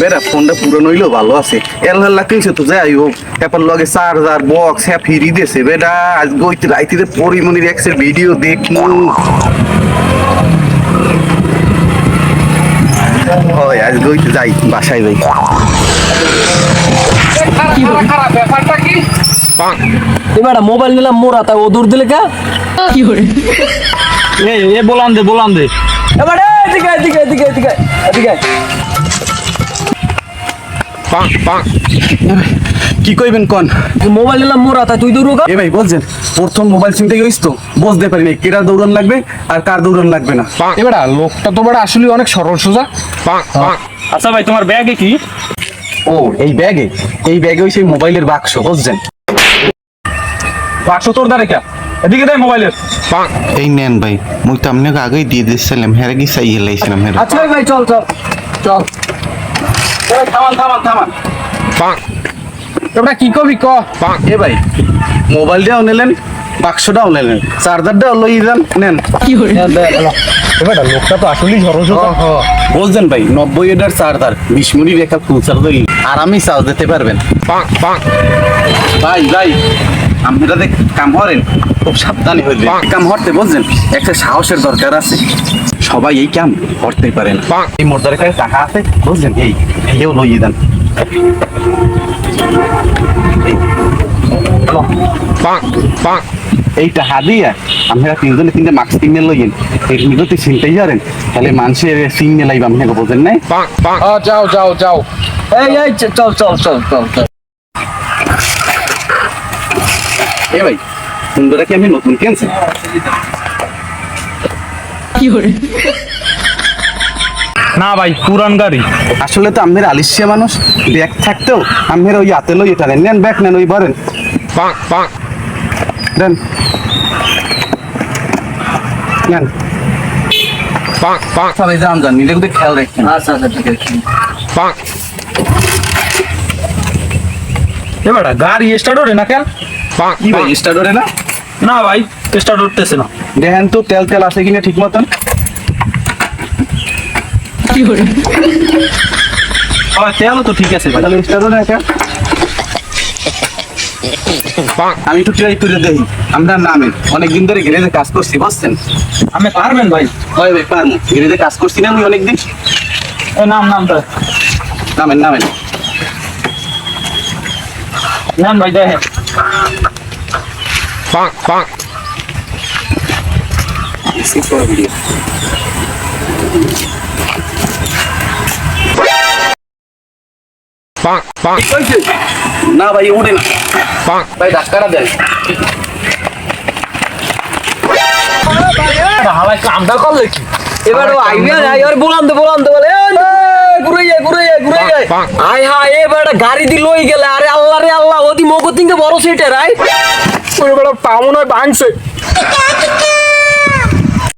বেটা ফোনটা পুরনো হইলেও ভালো আছে। এল হেল্লা কিনছে তো যাই হোক তারপর লগে চার্জার বক্স হ্যাঁ ফিরি দিয়েছে বেটা আজ গইতে রাইতে পরিমনির এক্সের ভিডিও হয় আজ গইতে যাই বাসায় যাই। কি এবার মোবাইল নিলাম মোরা তাই ও দূর দিলে কা? এ এ বলান দে বলান দে। এবার এদিকে এদিকে এদিকে এদিকে এদিকে কি কইবেন কোন? মোবাইল নিলাম মোরা তাই তুই দূর এ ভাই বলছেন প্রথম মোবাইল চিনতে গেছিস তো বুঝতে পারিনি কেটার দৌড়ান লাগবে আর কার দৌড়ান লাগবে না। এবার লোকটা তো বড় আসলে অনেক সরল সোজা। আচ্ছা ভাই তোমার ব্যাগে কি? ও এই ব্যাগে? এই ব্যাগে ওই সেই মোবাইলের বাক্স বুঝছেন? বাক্স তোর দ্বারে কে এদিকে দেয় মোবাইলের। এই নেন ভাই মুই তো আপনাকে আগেই দিয়ে দিচ্ছিলাম হেরে কি চাইয়ে লাইছিলাম হেরে। আচ্ছা ভাই চল চল চল। থামান থামান থামান। তোমরা কি কবি ক? এ ভাই মোবাইলটাও নিলেন বাক্সটাও নিলেন চার্জারটাও লই যান নেন। কি এবার লোকটা তো আসলেই সরল সোজা বলছেন ভাই নব্বই এটার চার্জার বিশ মিনিট রেখা ফুল চার্জার আরামই চার্জ দিতে পারবেন। ভাই ভাই আপনারা দেখ কাম হরেন খুব সাবধানে হইবে কাম হরতে বলছেন একটা সাহসের দরকার আছে। সবাই এই কাম করতে পারে না। এই মোর্দার কাছে টাকা আছে বুঝলেন? এই এও লইয়ে দেন। এই। এই টাকা দিয়ে আপনারা তিনজনে তিনটে মাস্ক কিনে লইয়েন। এই যদি চিনতেই পারেন তাহলে মানুষের চিনে লাইব আপনাকে বোঝেন নাই? যাও যাও যাও। এই এই চল চল চল চল চল। এ ভাই সুন্দরা কি আমি নতুন কিনছি। না ভাই পুরান গাড়ি। আসলে তো আমের আলিশিয়া মানুষ ব্যাগ থাকতেও আমের ওই হাতে লই এটা নেন ব্যাগ নেন ওই বরেন দেন। নেন। সবাই যান যান নিজে কিন্তু খেয়াল রাখছেন আচ্ছা আচ্ছা ঠিক আছে। এবার গাড়ি স্টার্ট ওরে না কেন কি ভাই স্টার্টরে না? না ভাই স্টার্ট উঠতেছে না। দেখেন তো তেল তেল আছে কিনা ঠিক মতন? হ্যাঁ তেল তো ঠিক আছে ভাই। তাহলে স্টার্টরে একটা আমি একটু ট্রাই করে দেখি আমরা নামেন অনেকদিন ধরে গ্যারেজে কাজ করছি বুঝছেন? আমি পারবেন ভাই। হয় ভাই পারব। গ্যারেজে কাজ করছি না আমি অনেকদিন। এ নাম নামটা নামেন নামেন। নেন ভাই দেখেন। না ভাই উঠে না। ভাই ধাক্কাটা দেন। হালাই কামটা করলে কি এবার আইবে না এবার বলান তো বলান তো বলে। ঘুরে যায় ঘুরে যায় ঘুরে যায় আয়। হা এবার গাড়ি দি লই গেলে আরে আল্লাহ রে আল্লাহ ওদি মগতিংকে বড় সিটে রাই ওই বেটা পামন হয় বাংছে